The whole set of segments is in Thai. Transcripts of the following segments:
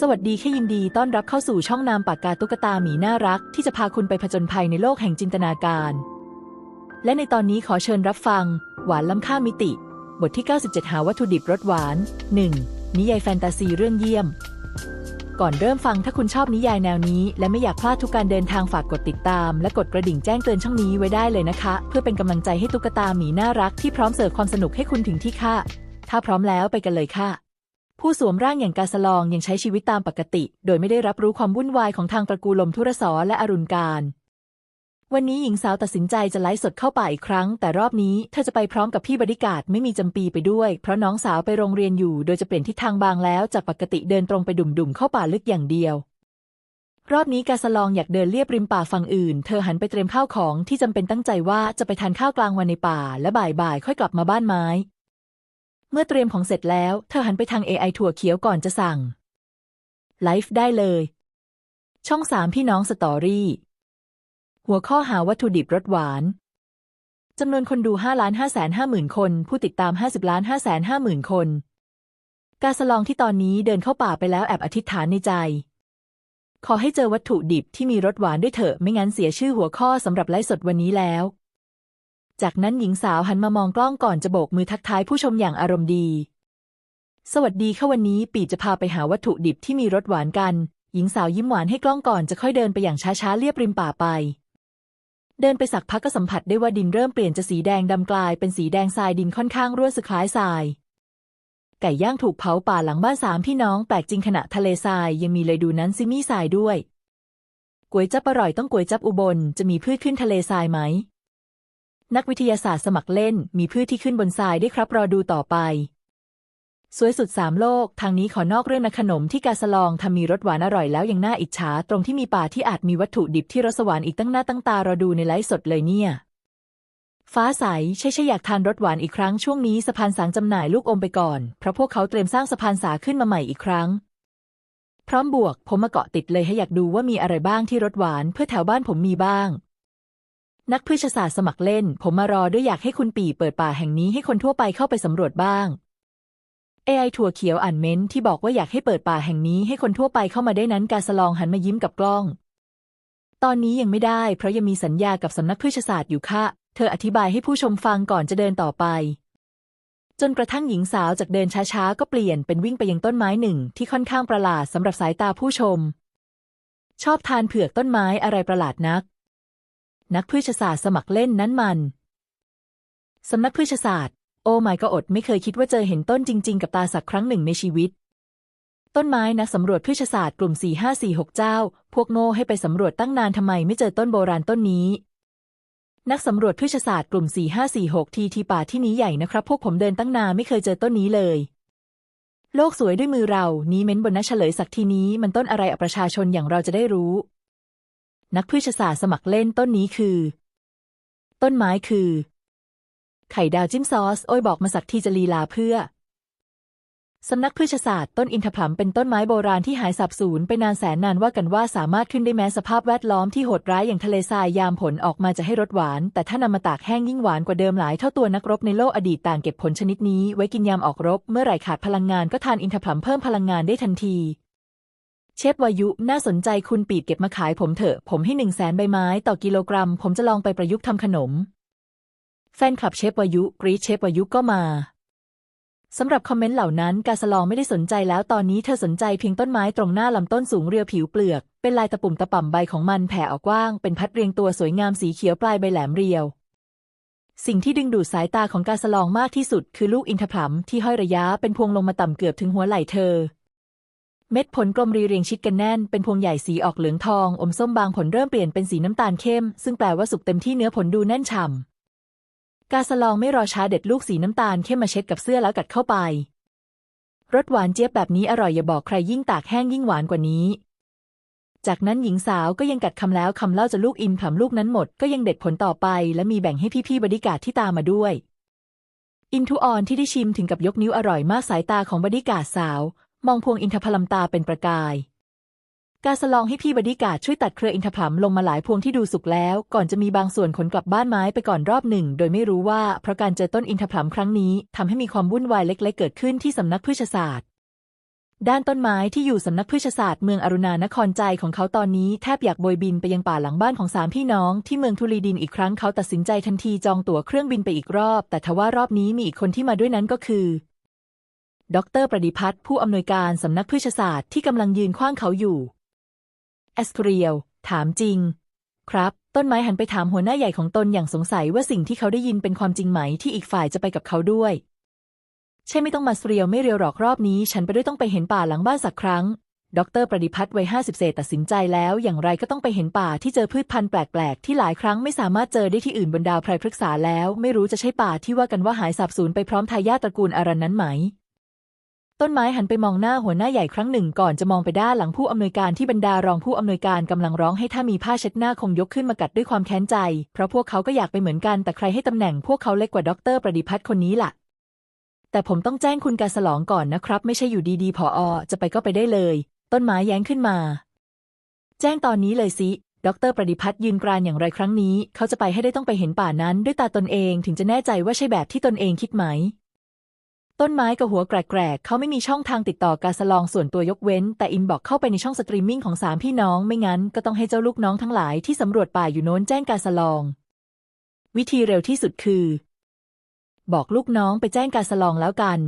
สวัสดีแค่ยินดีต้อนรับเข้าสู่ช่องนามปากกาตุ๊กตาหมีน่ารัก ที่จะพาคุณไปผจญภัยในโลกแห่งจินตนาการ และในตอนนี้ขอเชิญรับฟัง หวานล้ำค่ามิติ บทที่ 97 หาวัตถุดิบรสหวาน 1. นิยายแฟนตาซีเรื่องเยี่ยม ก่อนเริ่มฟังถ้าคุณชอบนิยายแนวนี้ และไม่อยากพลาดทุกการเดินทางฝากกดติดตาม และกดกระดิ่งแจ้งเตือนช่องนี้ไว้ได้เลยนะคะ เพื่อเป็นกำลังใจให้ตุ๊กตาหมีน่ารักที่พร้อมเสิร์ฟความสนุกให้คุณถึงที่ค่ะถ้าพร้อมแล้วไปกันเลยค่ะ ผู้สวมร่างอย่างกาสลองยังใช้ชีวิตตามปกติ โดยไม่ได้รับรู้ความวุ่นวายของทางตระกูลลมทุรสอและอรุณการ วันนี้หญิงสาวตัดสินใจจะไลฟ์สดเข้าป่าอีกครั้ง แต่รอบนี้เธอจะไปพร้อมกับพี่บริการไม่มีจำปีไปด้วย เพราะน้องสาวไปโรงเรียนอยู่ โดยจะเปลี่ยนทิศทางบางแล้ว จากปกติเดินตรงไปดุ่มๆเข้าป่าลึกอย่างเดียว รอบนี้กาสลองอยากเดินเลียบริมป่าฝั่งอื่น เธอหันไปเตรียมข้าวของที่จำเป็นตั้งใจว่าจะไปทานข้าวกลางวันในป่า และบ่ายๆค่อยกลับมาบ้านไม้ เมื่อเตรียมของเสร็จแล้ว เธอหันไปทาง AI ถั่วเขียวก่อนจะสั่ง ไลฟ์ได้เลย ช่องสามพี่น้องสตอรี่ หัวข้อหาวัตถุดิบรสหวาน จำนวนคนดู 5 ล้าน5แสน5หมื่นคน ผู้ติดตาม 50 ล้าน5แสน5หมื่นคน กาสลองที่ตอนนี้เดินเข้าป่าไปแล้วแอบอธิษฐานในใจ ขอให้เจอวัตถุดิบที่มีรสหวานด้วยเถอะ ไม่งั้นเสียชื่อหัวข้อสำหรับไลฟ์สดวันนี้แล้ว จากนั้นหญิงสาวหันมามองกล้องก่อนจะโบกมือทักทายผู้ชมอย่างอารมณ์ดี สวัสดีค่ะวันนี้ปีจะพาไปหาวัตถุดิบที่มีรสหวานกัน หญิงสาวยิ้มหวานให้กล้องก่อนจะค่อยเดินไปอย่างช้าๆเลียบริมป่าไป เดินไปสักพักก็สัมผัสได้ว่าดินเริ่มเปลี่ยนจากสีแดงดำกลายเป็นสีแดงทรายดินค่อนข้างร่วนสึคล้ายทราย ไก่ย่างถูกเผาป่าหลังบ้านสามพี่น้องแปลกจริงขณะทะเลทรายยังมีเลยดูนั้นซิมี่ทรายด้วยก๋วยจับอร่อยต้องก๋วยจับอุบลจะมีพืชขึ้นทะเลทรายไหม นักวิทยาศาสตร์สมัครเล่น มีพืชที่ขึ้นบนทรายได้ครับรอดูต่อไป สวยสุดสามโลก ทางนี้ขอนอกเรื่องนะขนมที่กาสลองทำมีรสหวานอร่อยแล้วยังน่าอิจฉา ตรงที่มีป่าที่อาจมีวัตถุดิบที่รสหวานอีกตั้งหน้าตั้งตารอดูในไลฟ์สดเลยเนี่ยฟ้าใสใช่ใช่อยากทานรสหวานอีกครั้งช่วงนี้สะพานสางจำหน่ายลูกอมไปก่อน เพราะพวกเขาเตรียมสร้างสะพานสาขึ้นมาใหม่อีกครั้ง พร้อมบวก ผมมาเกาะติดเลยให้อยากดูว่ามีอะไรบ้างที่รสหวานเพื่อแถวบ้านผมมีบ้าง นักพืชศาสตร์สมัครเล่น ผมมารอด้วยอยากให้คุณปีเปิดป่าแห่งนี้ให้คนทั่วไปเข้าไปสำรวจบ้าง AI ถั่วเขียวอ่านเม้นที่บอกว่าอยากให้เปิดป่าแห่งนี้ให้คนทั่วไปเข้ามาได้นั้นกาสลองหันมายิ้มกับกล้อง ตอนนี้ยังไม่ได้เพราะยังมีสัญญากับสำนักพืชศาสตร์อยู่ค่ะ เธออธิบายให้ผู้ชมฟังก่อนจะเดินต่อไป จนกระทั่งหญิงสาวจากเดินช้าๆ ก็เปลี่ยนเป็นวิ่งไปยังต้นไม้หนึ่งที่ค่อนข้างประหลาดสำหรับสายตาผู้ชม ชอบทานเผือกต้นไม้อะไรประหลาดนัก นักพืชศาสตร์สมัครเล่นนั้นมัน สำนักพืชศาสตร์ โอ้ไม่ก็อดไม่เคยคิดว่าเจอเห็นต้นจริง ๆ กับตาสักครั้งหนึ่งในชีวิต ต้นไม้นักสำรวจพืชศาสตร์กลุ่ม 4546 เจ้า พวกโง่ให้ไปสำรวจตั้งนานทำไมไม่เจอต้นโบราณต้นนี้นักสำรวจพืชศาสตร์กลุ่ม 4546 ทีทีป่าที่นี้ใหญ่นะครับ พวกผมเดินตั้งนานไม่เคยเจอต้นนี้เลย โลกสวยด้วยมือเรา นี้เม้นบนนัเฉลยสักทีนี้มันต้นอะไรอประชาชนอย่างเราจะได้รู้ นักพืชศาสตร์สมัครเล่นต้นนี้คือ ต้นไม้คือ ไข่ดาวจิ้มซอส โอ้ยบอกมาสักทีจะลีลาเพื่อ สำนักพืชศาสตร์ต้นอินทผลัมเป็นต้นไม้โบราณที่หายสับสูญไปนานแสนนานว่ากันว่าสามารถขึ้นได้แม้สภาพแวดล้อมที่โหดร้ายอย่างทะเลทรายยามผลออกมาจะให้รสหวาน แต่ถ้านำมาตากแห้งยิ่งหวานกว่าเดิมหลายเท่าตัวนักรบในโลกอดีตต่างเก็บผลชนิดนี้ ไว้กินยามออกรบ เมื่อไหร่ขาดพลังงานก็ทานอินทผลัมเพิ่มพลังงานได้ทันที เชฟวายุ น่าสนใจคุณปีดเก็บมาขายผมเถอะ ผมให้หนึ่งแสนใบไม้ต่อกิโลกรัม ผมจะลองไปประยุกต์ทำขนม แฟนคลับเชฟวายุ กรีเชฟวายุก็มาสำหรับคอมเมนต์เหล่านั้น กาสลองไม่ได้สนใจแล้วตอนนี้เธอสนใจเพียงต้นไม้ตรงหน้าลำต้นสูงเรียวผิวเปลือก เป็นลายตะปุ่มตะป่ำใบของมันแผ่ออกกว้าง เป็นพัดเรียงตัวสวยงามสีเขียวปลายใบแหลมเรียว สิ่งที่ดึงดูดสายตาของกาสลองมากที่สุด คือลูกอินทผลัมที่ห้อยระยะเป็นพวงลงมาต่ำเกือบถึงหัวไหล่เธอ เม็ดผลกลมรีเรียงชิดกันแน่น เป็นพวงใหญ่สีออกเหลืองทอง อมส้มบางผลเริ่มเปลี่ยนเป็นสีน้ำตาลเข้ม ซึ่งแปลว่าสุกเต็มที่เนื้อผลดูแน่นฉ่ำกาสลองไม่รอช้าเด็ดลูกสีน้ำตาลเข้มมาเช็ดกับเสื้อแล้วกัดเข้าไป รสหวานเจี๊ยบแบบนี้อร่อยอย่าบอกใครยิ่งตากแห้งยิ่งหวานกว่านี้ จากนั้นหญิงสาวก็ยังกัดคำแล้วคำเล่าจะลูกอินผลัมลูกนั้นหมด ก็ยังเด็ดผลต่อไป และมีแบ่งให้พี่ๆบริการที่ตามมาด้วยอินทุออนที่ได้ชิมถึงกับยกนิ้วอร่อยมากสายตาของบริการสาว มองพวงอินทผลัมตาเป็นประกาย กาสลองให้พี่บดีกาดช่วยตัดเครืออินทผลัมลงมาหลายพวงที่ดูสุกแล้ว ก่อนจะมีบางส่วนขนกลับบ้านไม้ไปก่อนรอบหนึ่ง โดยไม่รู้ว่าเพราะการเจอต้นอินทผลัมครั้งนี้ทำให้มีความวุ่นวายเล็ก ๆ เกิดขึ้นที่สำนักพืชศาสตร์ ด้านต้นไม้ที่อยู่สำนักพฤกษศาสตร์เมืองอรุณานครใจของเขาตอนนี้แทบอยากโบยบินไปยังป่าหลังบ้านของสามพี่น้องที่เมืองทุลีดินอีกครั้งเขาตัดสินใจทันทีจองตั๋วเครื่องบินไปอีกรอบ แต่ทว่ารอบนี้มีอีกคนที่มาด้วยนั้นก็คือ ดรประดิพัฒน์ผู้อำนวยการสำนักพฤกษศาสตร์ที่กำลังยืนขว้างเขาอยู่แอสเรียลถามจริง ครับ ต้นไม้หันไปถามหัวหน้าใหญ่ของตนอย่างสงสัยว่าสิ่งที่เขาได้ยินเป็นความจริงไหมที่อีกฝ่ายจะไปกับเขาด้วย ใช่ไม่ต้องมาสเรียวไม่เรียวหรอกรอบนี้ ฉันไปด้วยต้องไปเห็นป่าหลังบ้านสักครั้ง ดรประดิพัฒน์วัยห้าสิบเศษตัดสินใจแล้ว อย่างไรก็ต้องไปเห็นป่าที่เจอพืชพันธุ์แปลก ๆ ที่หลายครั้งไม่สามารถเจอได้ที่อื่นบนดาวไพรพฤกษาแล้ว ไม่รู้จะใช่ป่าที่ว่ากันว่าหายสาบสูญไปพร้อมทายาทตระกูลอารันนั้นไหม ต้นไม้หันไปมองหน้าหัวหน้าใหญ่ครั้งหนึ่งก่อนจะมองไปด้านหลังผู้อำนวยการที่บรรดารองผู้อำนวยการกำลังร้องให้ถ้ามีผ้าเช็ดหน้าคงยกขึ้นมากัดด้วยความแค้นใจ เพราะพวกเขาก็อยากไปเหมือนกันแต่ใครให้ตำแหน่งพวกเขาเล็กกว่าดรประดิพัฒน์คนนี้ล่ะ แต่ผมต้องแจ้งคุณการสลองก่อนนะครับ ไม่ใช่อยู่ดีๆ พออจะไปก็ไปได้เลย ต้นไม้แย้งขึ้นมา แจ้งตอนนี้เลยสิดรประดิพัฒน์ยืนกรานอย่างไรครั้งนี้ เขาจะไปให้ได้ต้องไปเห็นป่านั้นด้วยตาตนเองถึงจะแน่ใจว่าใช่แบบที่ตนเองคิดไหม ต้นไม้กับหัวแกรกๆ เขาไม่มีช่องทางติดต่อการสลองส่วนตัวยกเว้น แต่อินบอกเข้าไปในช่องสตรีมมิ่งของสามพี่น้อง ไม่งั้นก็ต้องให้เจ้าลูกน้องทั้งหลายที่สำรวจป่าอยู่โน้นแจ้งการสลอง วิธีเร็วที่สุดคือ บอกลูกน้องไปแจ้งการสลองแล้วกัน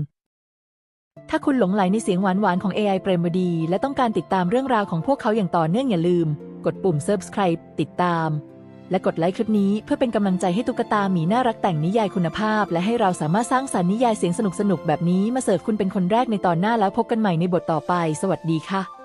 ถ้าคุณหลงไหลในเสียงหวานๆของ AI เปรมดี และต้องการติดตามเรื่องราวของพวกเขาอย่างต่อเนื่องอย่าลืม กดปุ่ม subscribe ติดตาม และกดไลค์คลิปนี้เพื่อเป็นกำลังใจให้ตุ๊กตาหมีน่ารักแต่งนิยายคุณภาพ และให้เราสามารถสร้างสรรค์นิยายเสียงสนุกๆแบบนี้มาเสิร์ฟคุณเป็นคนแรกในตอนหน้าแล้วพบกันใหม่ในบทต่อไป สวัสดีค่ะ